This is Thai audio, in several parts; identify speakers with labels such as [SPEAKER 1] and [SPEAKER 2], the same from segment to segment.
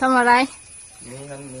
[SPEAKER 1] ทำอะไร
[SPEAKER 2] นี่หั่นหมู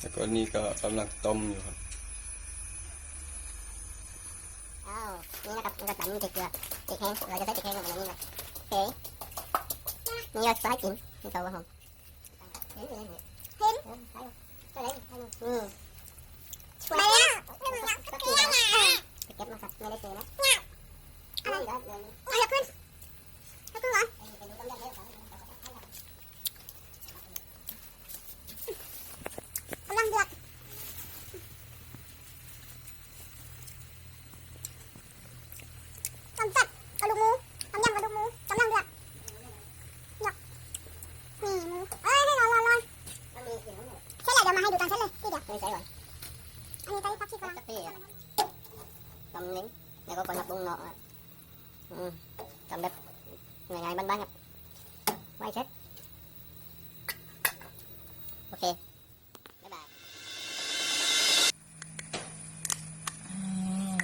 [SPEAKER 3] แล้วก็นี่ก็กำ
[SPEAKER 2] ลังต้มอยู่ครับ
[SPEAKER 3] อ้าวนี่นะครับมันก็ตำมันจะเกลือจะแห้งเราจะใส่จะแห้งลงไปในนี้นะโอเคนี่เราจะให้กินนี่ตัวหอมเห็นเห็นเห็นใส่ใส่ใส่อืมช่วยแล้วก็เกลือนะเก็บมาครับไม่ได้เจอนะอะไรเดี๋ยวเดี๋ยเอาอย่าขึ้นอย่าขึ้นก่อนกำลังเดือดต้มจัดกระดูกหมูต้มยำกระดูกหมูกำลังเดือดเดือดนี่หมูเอ้ยร้อนร้อนร้อน ใช่แหละเดี๋ยวมาให้ดูกันใช่เลยที่เดียวไม่ใช่ก่อนอันนี้ไต้พักชีกำลัง
[SPEAKER 4] ตำนิ้งแล้วก็คนหักบุ้งเนาะอืมทำแบบง่ายๆบ้านๆครับไม่เช็ดโอเค บ๊ายบาย
[SPEAKER 1] อืม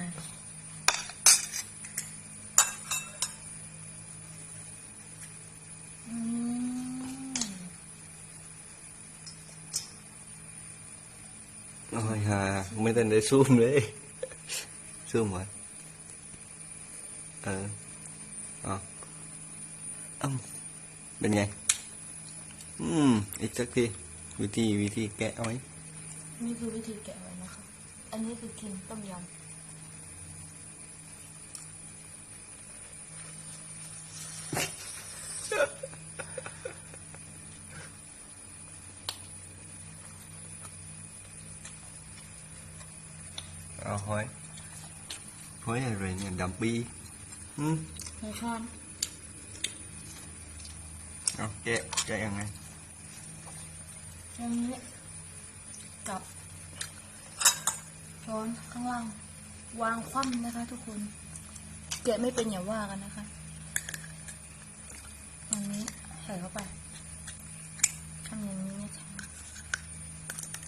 [SPEAKER 2] โอ้ยฮะไม่ทันได้ซูมเลยซูมว้เออเอ๋ออืมเป็นไง อืม อีกสักที วิธีวิธีแกะเอาไว้
[SPEAKER 1] นี่คือวิธีแกะไว้นะคะ อันนี้คือกินต้มยำ
[SPEAKER 2] เอาหอยหอยอะไรเนี่ยดำปีอืมำ
[SPEAKER 1] ในช้อน
[SPEAKER 2] เอาแกะแกะยังไง
[SPEAKER 1] อย่างนี้กับช้อนข้างล่าง วางคว่ำนะคะ ทุกคนแกะไม่เป็นอย่าว่ากันนะคะตรงนี้ใส่เข้าไปทำอย่างนี้นะคะ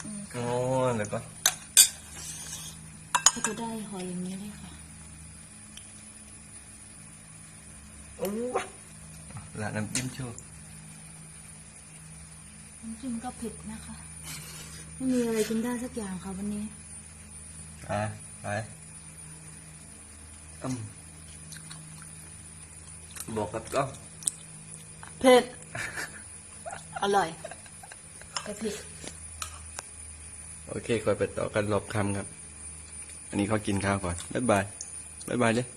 [SPEAKER 1] นี่
[SPEAKER 2] โอ้แล้วก็
[SPEAKER 1] ก็จะได้หอยอย่างนี้เลยค่ะ
[SPEAKER 2] โอ้ละน้ำจิ้มโชว์
[SPEAKER 1] น้ำจิ้มก็เผ็ดนะคะ ไม่มีอะไรกินได้สักอย่างค่ะวันนี้
[SPEAKER 2] อะไปอืมบอกกับกล้อง
[SPEAKER 1] เผ็ด อร่อยแต่เผ็ด
[SPEAKER 2] โอเคคอยไปต่อกันรอบคำครับ อันนี้เขากินข้าวก่อนบ๊ายบายบ๊ายบายเลย